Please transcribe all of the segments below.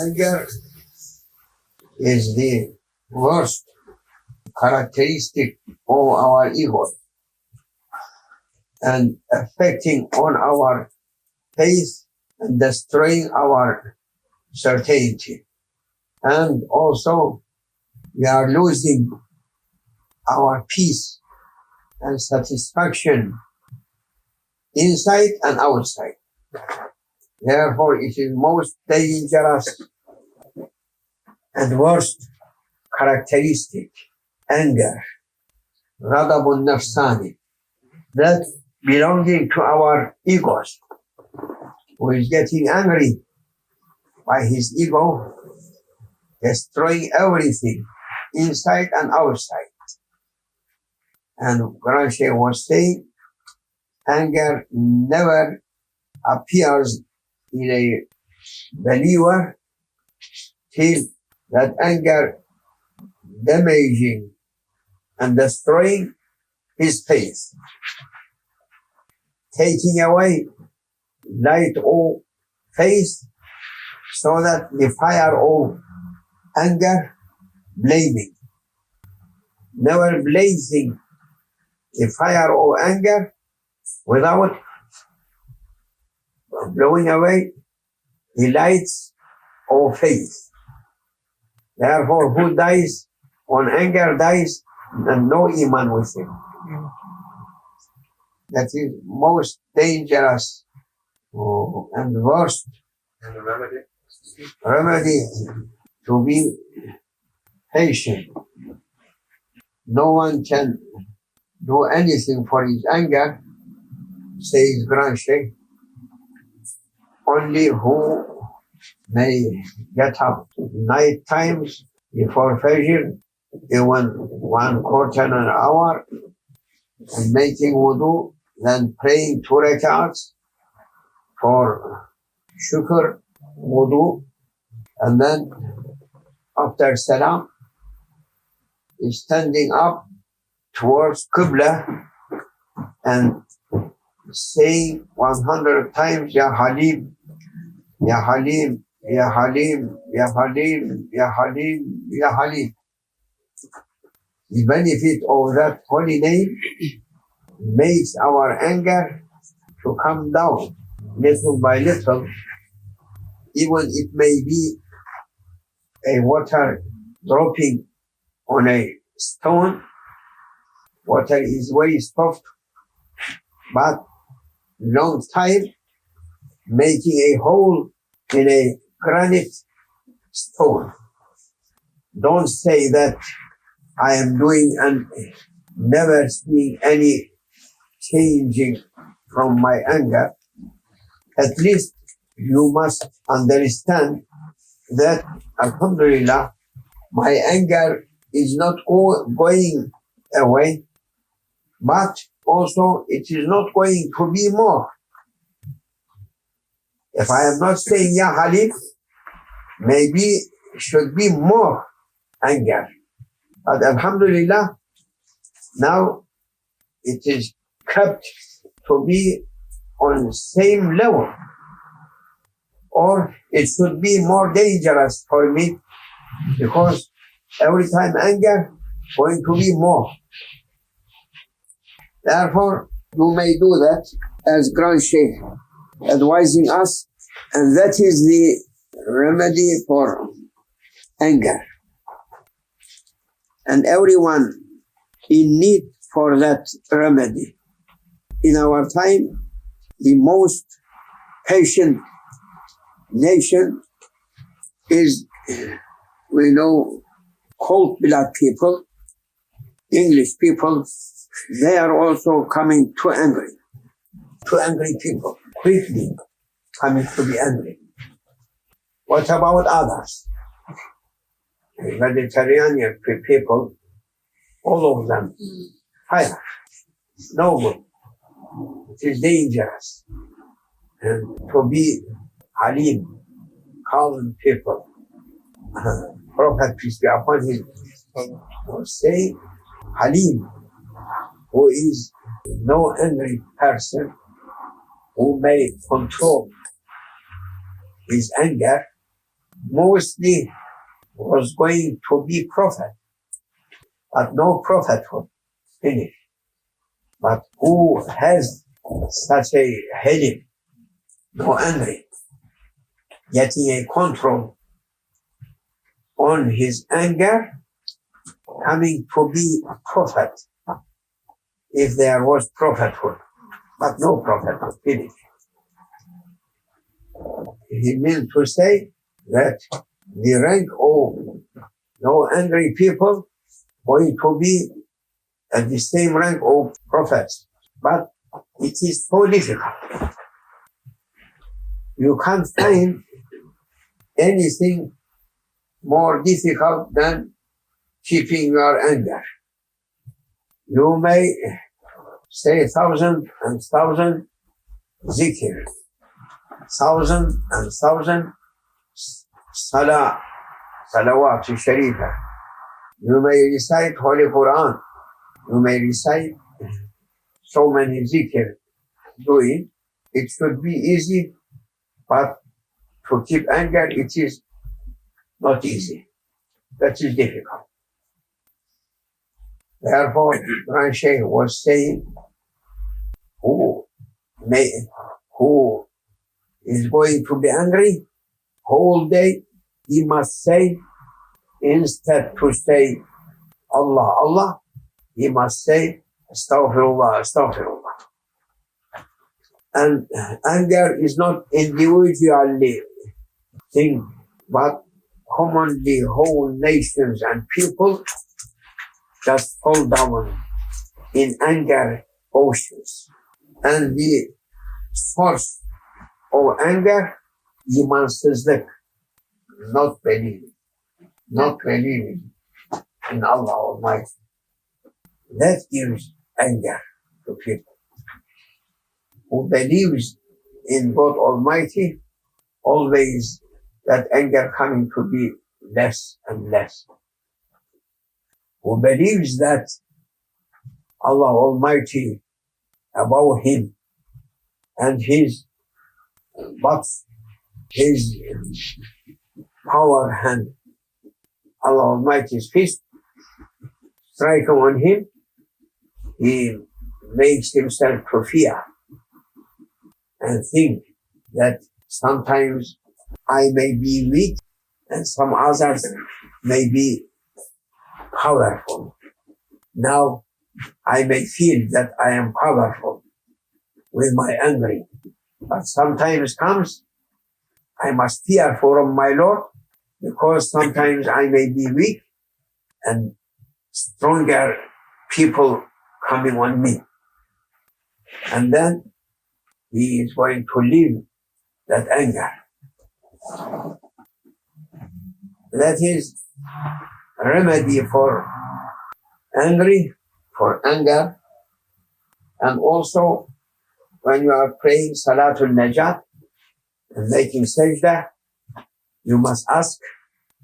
Anger is the worst characteristic of our ego and affecting on our faith and destroying our certainty. And also, we are losing our peace and satisfaction inside and outside. Therefore, it is most dangerous and worst characteristic, anger, radabun nafsani, that belonging to our egos, who is getting angry by his ego, destroying everything inside and outside. And Shaykh was saying, anger never appears in a believer till that anger damaging and destroying his faith, taking away light of faith so that the fire of anger, blaming, never blazing the fire of anger without blowing away the lights of faith. Therefore, who dies on anger dies and no iman with him. That is most dangerous oh, and worst And remedy? remedy to be patient. No one can do anything for his anger, says Sheikh. Only who may get up night times before Fajr, even one quarter an hour, and making wudu, then praying two rakats for shukr, wudu, and then after salam, standing up towards Qibla and saying 100 times, Ya Halim, Ya Halim, Ya Halim, Ya Halim, Ya Halim, Ya Halim. The benefit of oh, that holy name makes our anger to come down little by little, even it may be a water dropping on a stone. Water is very soft, but long time making a hole in a granite stone. Don't say that I am doing and never seeing any changing from my anger. At least you must understand that Alhamdulillah, my anger is not going away, but also it is not going to be more. If I am not saying Ya Halim, maybe should be more anger. But Alhamdulillah, now it is kept to be on the same level. Or it should be more dangerous for me because every time anger going to be more. Therefore, you may do that as Grand Sheikh advising us, and that is the remedy for anger. And everyone in need for that remedy. In our time, the most patient nation is, we know, cold blood people, English people, they are also coming too angry. Too angry people, quickly coming to be angry. What about others? Vegetarian people, all of them, no good. It is dangerous. And to be Halim, calm people. Prophet, peace be upon him, say Halim, who is no angry person, who may control. His anger, mostly was going to be prophet, but no prophethood finished. But who has such a heading, no angry, getting a control on his anger, coming to be a prophet, if there was prophethood, but no prophethood finished. He meant to say that the rank of no angry people going to be at the same rank of prophets. But it is so difficult. You can't find anything more difficult than keeping your anger. You may say thousand and thousand zikr, thousand and thousand salah, sharifah. You may recite Holy Quran. You may recite so many zikr. Do it. It should be easy, but to keep anger, it is not easy. That is difficult. Therefore, Shaykh was saying, who? May, who? Is going to be angry whole day, he must say, instead to say Allah, Allah, he must say Astaghfirullah, Astaghfirullah. And anger is not individually thing, but commonly whole nations and people just fall down in anger oceans. And the source of anger, imansızlık, not believing, not believing in Allah Almighty. That gives anger to people. Who believes in God Almighty, always that anger coming to be less and less. Who believes that Allah Almighty above him and his but his power and Allah Almighty's fist strike on him he makes himself to fear and think that sometimes I may be weak and some others may be powerful. Now I may feel that I am powerful with my anger, but sometimes comes I must fear from my Lord because sometimes I may be weak and stronger people coming on me. And then he is going to leave that anger. That is remedy for angry, for anger, and also when you are praying Salatul Najat and making sajda, you must ask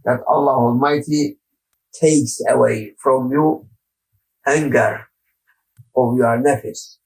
that Allah Almighty takes away from you anger of your nefis.